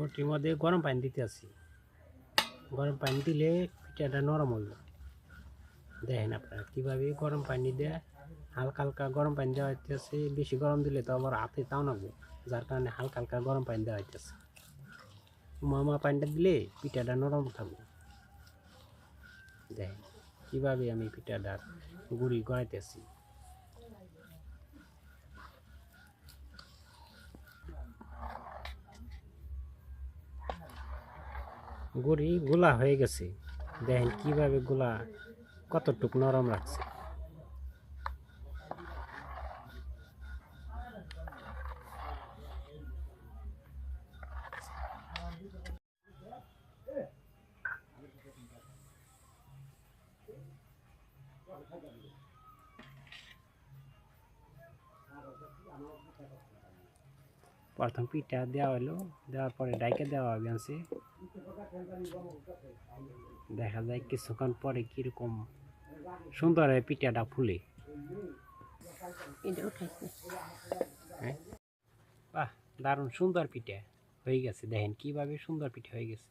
ঘটির মধ্যে গরম পানি দিতে আছি গরম পানি দিলে পিঠাটা নরম হইব দেখেন আপনারা কীভাবে গরম পানি দেয়, হালকা হালকা গরম পানি দেওয়া হইতেছে। বেশি গরম দিলে তো আবার হাতে তাও নাকবে যার কারণে হালকা হালকা গরম পানি দেওয়া হইতেছে। মামা পানিটা দিলে পিঠাটা নরম থাকবে। দেখেন কীভাবে আমি পিঠাটার গুড়ি গড়াইতেছি গুড়ি গোলা হয়ে গেছে। দেখেন কীভাবে গোলা কতটুক নরম রাখছে প্রথম পিঠা দেওয়া হলো, দেওয়ার পরে ডাইকে দেওয়া হবে আছে দেখা যায় কিছুক্ষণ পরে কীরকম সুন্দর পিঠাটা ফুলে। হ্যাঁ? বাহ দারুণ সুন্দর পিঠা হয়ে গেছে। দেখেন কীভাবে সুন্দর পিঠা হয়ে গেছে।